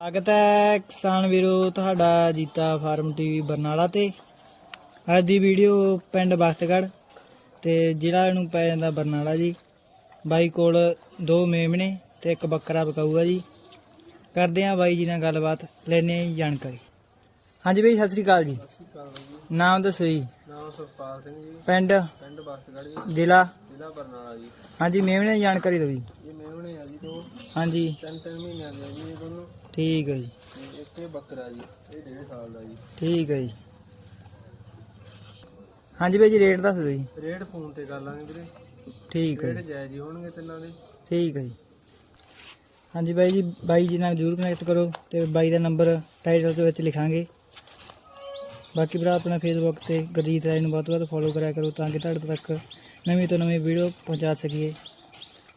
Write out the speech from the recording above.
ਸਵਾਗਤ ਹੈ ਕਿਸਾਨ ਵੀਰੋ ਤੁਹਾਡਾ ਜੀਤਾ ਫਾਰਮ ਟੀਵੀ ਬਰਨਾਲਾ ਤੇ। ਅੱਜ ਦੀ ਵੀਡੀਓ ਪਿੰਡ ਬਖਤਗੜ੍ਹ ਤੇ ਜ਼ਿਲ੍ਹਾ ਇਹਨੂੰ ਪੈ ਜਾਂਦਾ ਬਰਨਾਲਾ ਜੀ। ਬਾਈ ਕੋਲ ਦੋ ਮੇਮਣੇ ਤੇ ਇੱਕ ਬੱਕਰਾ ਬਕਾਊਗਾ ਜੀ। ਕਰਦੇ ਆ ਬਾਈ ਜੀ ਨਾਲ ਗੱਲਬਾਤ ਲੈਣੇ ਆ ਜਾਣਕਾਰੀ। ਹਾਂਜੀ ਬਾਈ ਸਤਿ ਸ੍ਰੀ ਅਕਾਲ ਜੀ। ਨਾਮ ਦੱਸੋ ਜੀ। ਨਾਮ ਸੁਖਪਾਲ ਸਿੰਘ ਜੀ। ਪਿੰਡ? ਪਿੰਡ ਬਸਗੜ੍ਹ ਜੀ। ਜ਼ਿਲ੍ਹਾ? ਜ਼ਿਲ੍ਹਾ ਬਰਨਾਲਾ ਜੀ। ਹਾਂਜੀ ਮੇਮਣੇ ਦੀ ਜਾਣਕਾਰੀ ਦਿਓ ਜੀ। ਹਾਂਜੀ। ਤਿੰਨ ਤਿੰਨ ਮਹੀਨਿਆਂ ਦੇ ਆ ਜੀ ਇਹ ਦੋਨੋਂ। ਠੀਕ ਹੈ ਜੀ। ਤੇ ਇੱਕ ਇਹ ਬੱਕਰਾ ਜੀ ਇਹ ਡੇਢ ਸਾਲ ਦਾ ਜੀ। ਠੀਕ ਹੈ ਜੀ। ਹਾਂਜੀ ਬਾਈ ਜੀ ਰੇਟ ਦੱਸ ਦਿਓ ਜੀ। ਰੇਟ ਫੋਨ ਤੇ ਕਰ ਲਾਂਗੇ ਵੀਰੇ। ਠੀਕ ਹੈ ਰੇਟ ਜੀ। ਜਾਇਜ਼ ਹੀ ਹੋਣਗੇ ਤਿੰਨਾਂ ਦੇ। ਠੀਕ ਹੈ ਜੀ। ਹਾਂਜੀ ਬਾਈ ਜੀ ਬਾਈ ਜੀ ਨਾਲ ਜਰੂਰ ਕਨੈਕਟ ਕਰੋ ਤੇ ਬਾਈ ਦਾ ਨੰਬਰ ਟਾਈਟਲ ਦੇ ਵਿੱਚ ਲਿਖਾਂਗੇ। ਬਾਕੀ ਭਰਾ ਆਪਣਾ ਫੇਸਬੁੱਕ ਤੇ ਗੁਰਜੀਤ ਰਾਏ ਨੂੰ ਵੱਧ ਤੋਂ ਵੱਧ ਫੋਲੋ ਕਰਿਆ ਕਰੋ ਤਾਂ ਕਿ ਤੁਹਾਡੇ ਤੱਕ ਨਵੀਂ ਤੋਂ ਨਵੀਂ ਵੀਡੀਓ ਪਹੁੰਚਾ ਸਕੀਏ।